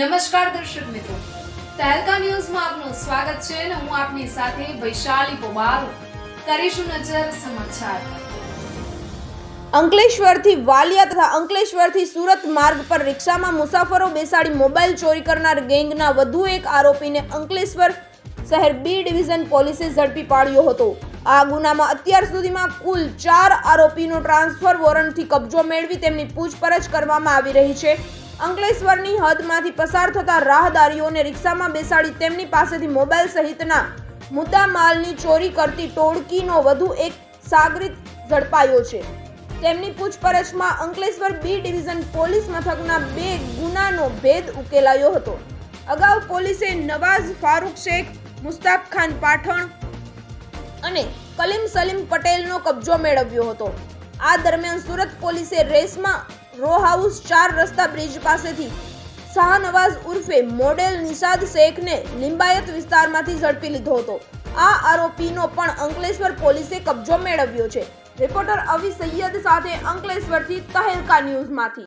નમસ્કાર દર્શક મિત્રો. તહેલકા ન્યૂઝમાં આપનું સ્વાગત છે અને હું આપની સાથે વૈશાલી પોબારો કરીશું નજર સમાચાર. અંકલેશ્વરથી વાલિયા તથા અંકલેશ્વરથી સુરત માર્ગ પર રિક્ષામાં મુસાફરો બેસાડી મોબાઈલ ચોરી કરનાર ગેંગના વધુ એક આરોપીને અંકલેશ્વર શહેર બી ડિવિઝન પોલીસે ઝડપી પાડ્યો હતો. આ ગુનામાં અત્યાર સુધીમાં કુલ ચાર આરોપીનો ટ્રાન્સફર વોરંટથી કબજો મેળવી તેમની પૂછપરછ કરવામાં આવી રહી છે. અંકલેશ્વરની હદમાંથી પસાર થતા રાહદારીઓને રિક્ષામાં બેસાડી તેમની પાસેથી મોબાઈલ સહિતના મુદ્દા માલની ચોરી કરતી ટોળકીનો વધુ એક સાગરીત ઝડપાયો છે. તેમની પૂછપરછમાં અંકલેશ્વર બી ડિવિઝન પોલીસ મથકના બે ગુનાનો ભેદ ઉકેલાયો હતો. અગાઉ પોલીસે નવાઝ ફારૂક શેખ, મુસ્તાક ખાન પાઠણ અને કલીમ સલીમ પટેલનો કબજો મેળવ્યો હતો. આ દરમિયાન સુરત પોલીસે રેસમાં રો હાઉસ ચાર રસ્તા બ્રિજ પાસેથી શાહનવાઝ ઉર્ફે મોડેલ નિષાદ શેખને લિંબાયત વિસ્તારમાંથી ઝડપી લીધો હતો. આ આરોપીનો પણ અંકલેશ્વર પોલીસે કબજો મેળવ્યો છે. રિપોર્ટર અવી સૈયદ સાથે અંકલેશ્વરથી તહેલકા ન્યૂઝમાંથી.